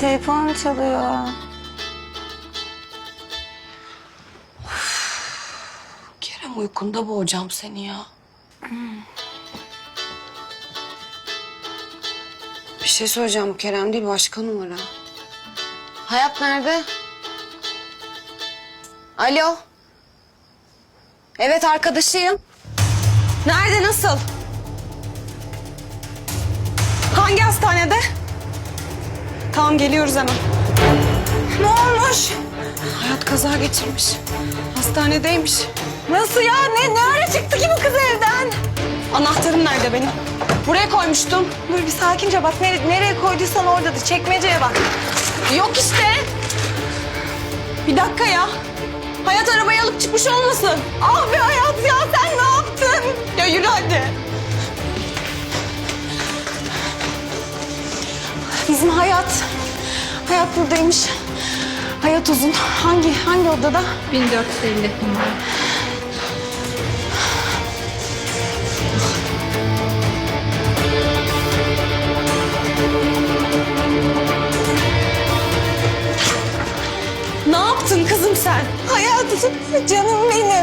telefon çalıyor. Kerem uykunda boğacağım seni ya. Bir şey söyleyeceğim bu Kerem değil başka numara. Hayat nerede? Alo. Evet arkadaşıyım. Nerede nasıl? Tamam geliyoruz hemen. Ne olmuş? Hayat kaza geçirmiş. Hastanedeymiş. Nasıl ya? Ne, ne ara çıktı ki bu kız evden? Anahtarım nerede benim? Buraya koymuştum. Dur bir sakince bak. Nere- nereye koyduysan oradadır. Çekmeceye bak. Yok işte. Bir dakika ya. Hayat arabayı alıp çıkmış olmasın? Ah be hayat Bizim hayat. Hayat buradaymış. Hayat uzun. Hangi hangi odada? 1450 numara. Ne yaptın kızım sen? Hayat canım benim.